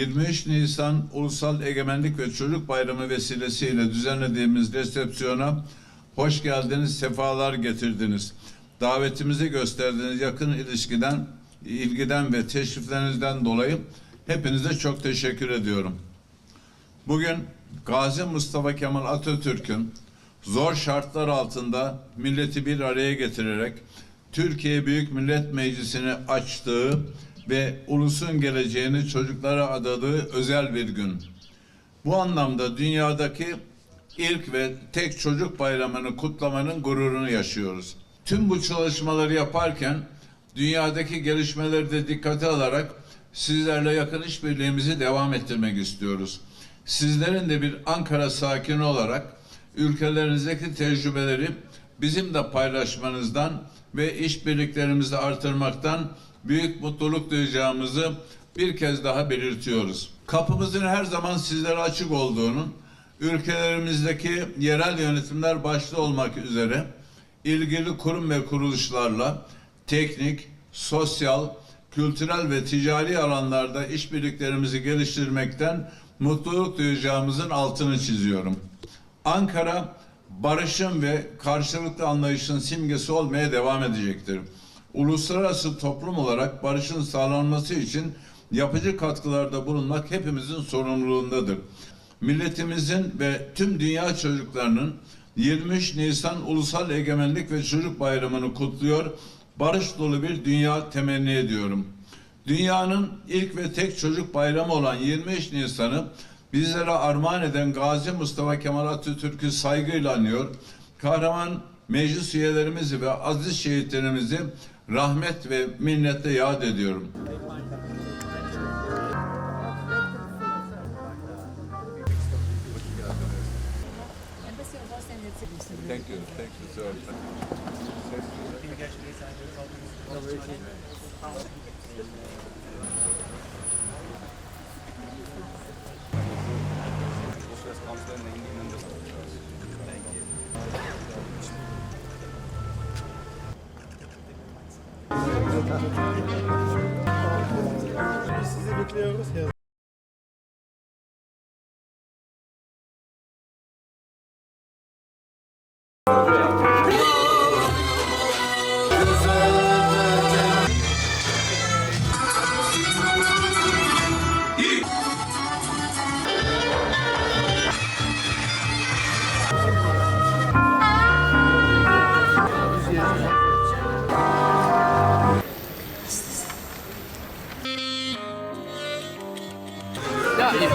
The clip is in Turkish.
23 Nisan Ulusal Egemenlik ve Çocuk Bayramı vesilesiyle düzenlediğimiz resepsiyona hoş geldiniz, sefalar getirdiniz. Davetimizi gösterdiğiniz yakın ilişkiden, ilgiden ve teşriflerinizden dolayı hepinize çok teşekkür ediyorum. Bugün Gazi Mustafa Kemal Atatürk'ün zor şartlar altında milleti bir araya getirerek Türkiye Büyük Millet Meclisi'ni açtığı ve ulusun geleceğini çocuklara adadığı özel bir gün. Bu anlamda dünyadaki ilk ve tek çocuk bayramını kutlamanın gururunu yaşıyoruz. Tüm bu çalışmaları yaparken dünyadaki gelişmeleri de dikkate alarak sizlerle yakın işbirliğimizi devam ettirmek istiyoruz. Sizlerin de bir Ankara sakini olarak ülkelerinizdeki tecrübeleri bizim de paylaşmanızdan ve işbirliklerimizi artırmaktan büyük mutluluk duyacağımızı bir kez daha belirtiyoruz. Kapımızın her zaman sizlere açık olduğunun, ülkelerimizdeki yerel yönetimler başta olmak üzere ilgili kurum ve kuruluşlarla teknik, sosyal, kültürel ve ticari alanlarda işbirliklerimizi geliştirmekten mutluluk duyacağımızın altını çiziyorum. Ankara barışın ve karşılıklı anlayışın simgesi olmaya devam edecektir. Uluslararası toplum olarak barışın sağlanması için yapıcı katkılarda bulunmak hepimizin sorumluluğundadır. Milletimizin ve tüm dünya çocuklarının 23 Nisan Ulusal Egemenlik ve Çocuk Bayramı'nı kutluyor, barış dolu bir dünya temenni ediyorum. Dünyanın ilk ve tek çocuk bayramı olan 23 Nisan'ı bizlere armağan eden Gazi Mustafa Kemal Atatürk'ü saygıyla anıyor. Kahraman meclis üyelerimizi ve aziz şehitlerimizi rahmet ve minnetle yad ediyorum. And Herzegovina. Thank you, thank you, Sizi bekliyoruz. 对。